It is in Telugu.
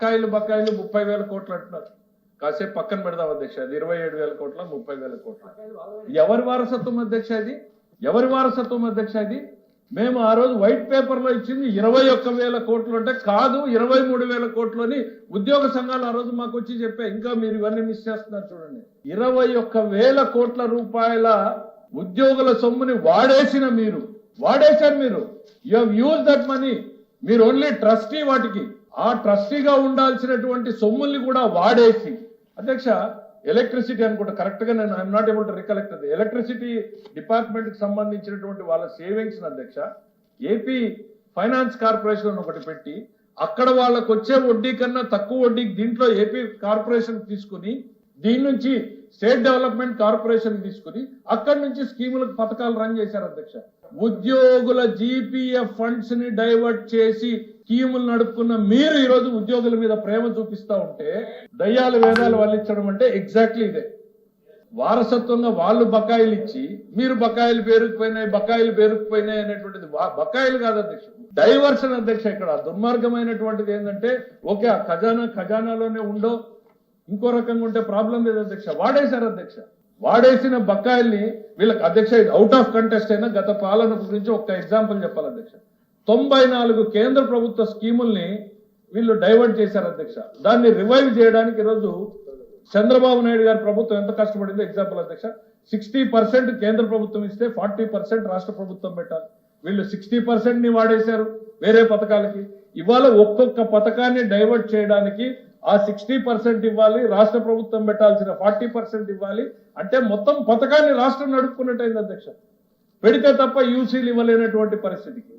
బకాయిలు బకాయిలు ముప్పై వేల కోట్లు అంటున్నారు. కాసేపు పక్కన పెడదాం అధ్యక్ష అది ఇరవై ఏడు వేల కోట్ల ముప్పై వేల కోట్ల. ఎవరి వారసత్వం అధ్యక్ష అది ఎవరి వారసత్వం అధ్యక్ష అది మేము ఆ రోజు వైట్ పేపర్లో ఇచ్చింది ఇరవై ఒక్క వేల కోట్లు అంటే కాదు ఇరవై మూడు వేల కోట్లు అని ఉద్యోగ సంఘాలు ఆ రోజు మాకు వచ్చి చెప్పే ఇంకా మీరు ఇవన్నీ మిస్ చేస్తున్నారు చూడండి. ఇరవై ఒక్క వేల కోట్ల రూపాయల ఉద్యోగుల సొమ్ముని వాడేసిన మీరు వాడేశారు మీరు. యూ యూజ్ దట్ మనీ మీరు ఓన్లీ ట్రస్టీ వాటికి. ఆ ట్రస్టీగా ఉండాల్సినటువంటి సొమ్ముల్ని కూడా వాడేసి అధ్యక్ష ఎలక్ట్రిసిటీ అనుకుంటా కరెక్ట్గా నేను I'm not able to recollect అది. ఎలక్ట్రిసిటీ డిపార్ట్మెంట్కి సంబంధించినటువంటి వాళ్ళ సేవింగ్స్ అధ్యక్ష ఏపీ ఫైనాన్స్ కార్పొరేషన్ అని ఒకటి పెట్టి అక్కడ వాళ్ళకు వచ్చే వడ్డీ కన్నా తక్కువ వడ్డీకి దీంట్లో ఏపీ కార్పొరేషన్ తీసుకుని దీని నుంచి స్టేట్ డెవలప్మెంట్ కార్పొరేషన్ తీసుకుని అక్కడి నుంచి స్కీములకు పథకాలు రన్ చేశారు అధ్యక్ష. ఉద్యోగుల జీపీఎఫ్ ఫండ్స్ని డైవర్ట్ చేసి స్కీములు నడుపుకున్న మీరు ఈ రోజు ఉద్యోగుల మీద ప్రేమ చూపిస్తా ఉంటే దయ్యాలు వేదాలు వల్లించడం అంటే ఎగ్జాక్ట్లీ ఇదే. వారసత్వంగా వాళ్ళు బకాయిలు ఇచ్చి మీరు బకాయిలు పేరుకుపోయినాయి బకాయిలు పేరుకుపోయినాయి అనేటువంటిది బకాయిలు కాదు అధ్యక్ష. డైవర్షన్ అధ్యక్ష ఇక్కడ దుర్మార్గమైనటువంటిది ఏంటంటే ఓకే ఆ ఖజానా ఖజానాలోనే ఉండో ఇంకో రకంగా ఉంటే ప్రాబ్లం లేదు అధ్యక్ష. వాడేశారు అధ్యక్ష. వాడేసిన బకాయిల్ని వీళ్ళకి అధ్యక్ష అవుట్ ఆఫ్ కంటెస్ట్ అయినా గత పాలన గురించి ఒక ఎగ్జాంపుల్ చెప్పాలి అధ్యక్ష. తొంభై నాలుగు కేంద్ర ప్రభుత్వ స్కీముల్ని వీళ్ళు డైవర్ట్ చేశారు అధ్యక్ష. దాన్ని రివైవ్ చేయడానికి ఈరోజు చంద్రబాబు నాయుడు గారి ప్రభుత్వం ఎంత కష్టపడిందో ఎగ్జాంపుల్ అధ్యక్ష. సిక్స్టీ పర్సెంట్ కేంద్ర ప్రభుత్వం ఇస్తే ఫార్టీ పర్సెంట్ రాష్ట్ర ప్రభుత్వం పెట్టాలి. వీళ్ళు సిక్స్టీ పర్సెంట్ని వాడేశారు వేరే పథకాలకి. ఇవాళ ఒక్కొక్క పథకాన్ని డైవర్ట్ చేయడానికి ఆ సిక్స్టీ పర్సెంట్ ఇవ్వాలి రాష్ట్ర ప్రభుత్వం పెట్టాల్సిన ఫార్టీ పర్సెంట్ ఇవ్వాలి. అంటే మొత్తం పథకాన్ని రాష్ట్రం నడుపుకున్నట్టయింది అధ్యక్ష. పెడితే తప్ప యూసీలు ఇవ్వలేనటువంటి పరిస్థితికి.